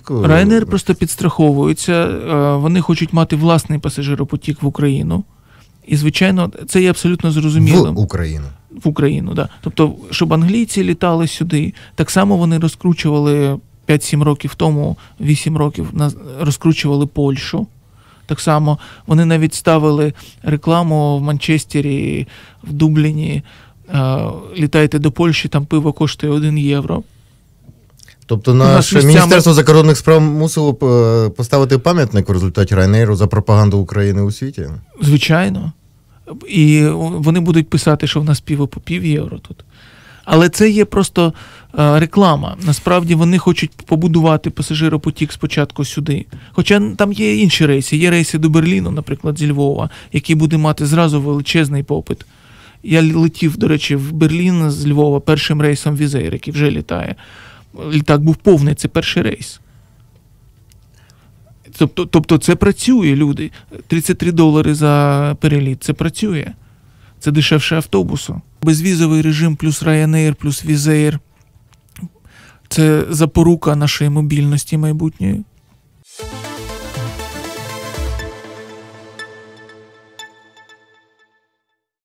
Ryanair просто підстраховується, е, вони хочуть мати власний пасажиропотік в Україну. І, звичайно, це є абсолютно зрозумілим. В Україну. В Україну, да. Тобто, щоб англійці літали сюди, так само вони розкручували 5-7 років тому, 8 років розкручували Польщу. Так само вони навіть ставили рекламу в Манчестері, в Дубліні. Літайте до Польщі, там пиво коштує 1 євро. Тобто наше місцями... Міністерство закордонних справ мусило е, поставити пам'ятник в результаті Райнейру за пропаганду України у світі? Звичайно. І вони будуть писати, що в нас пиво по пів євро тут. Але це є просто е, реклама. Насправді вони хочуть побудувати пасажиропотік спочатку сюди. Хоча там є інші рейси. Є рейси до Берліну, наприклад, зі Львова, які буде мати зразу величезний попит. Я летів, до речі, в Берлін з Львова першим рейсом Візейр, який вже літає. Літак був повний, це перший рейс. Тобто тобто це працює, люди. 33 долари за переліт. Це працює. Це дешевше автобусу. Безвізовий режим плюс Ryanair, плюс Візеєр. Це запорука нашої мобільності майбутньої.